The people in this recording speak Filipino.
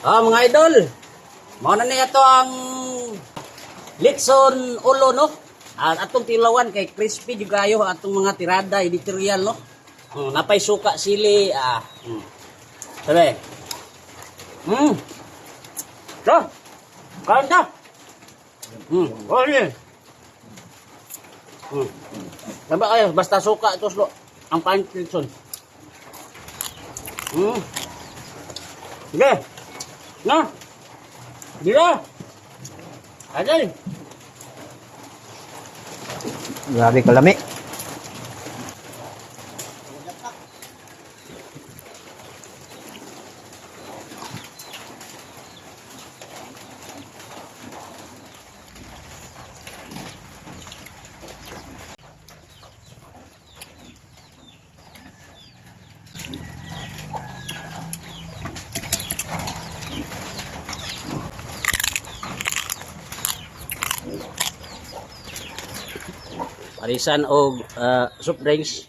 Ah, mga idol. Mao na niya to ang Litson ulo no. At atong tilawan kay crispy jud kayo atong mga tirada editorial no. Hmm, napay suka sili ah. Hmm. Sabi. Hmm. To. Kain ta. Hmm. Oh, yeah. Hmm. Sabi kayo, basta suka ito slo. Ang pain Litson. Hmm. Sige. Na. Dila. Adal. Grabe kalami. Parisan o uh, ah, soft drinks.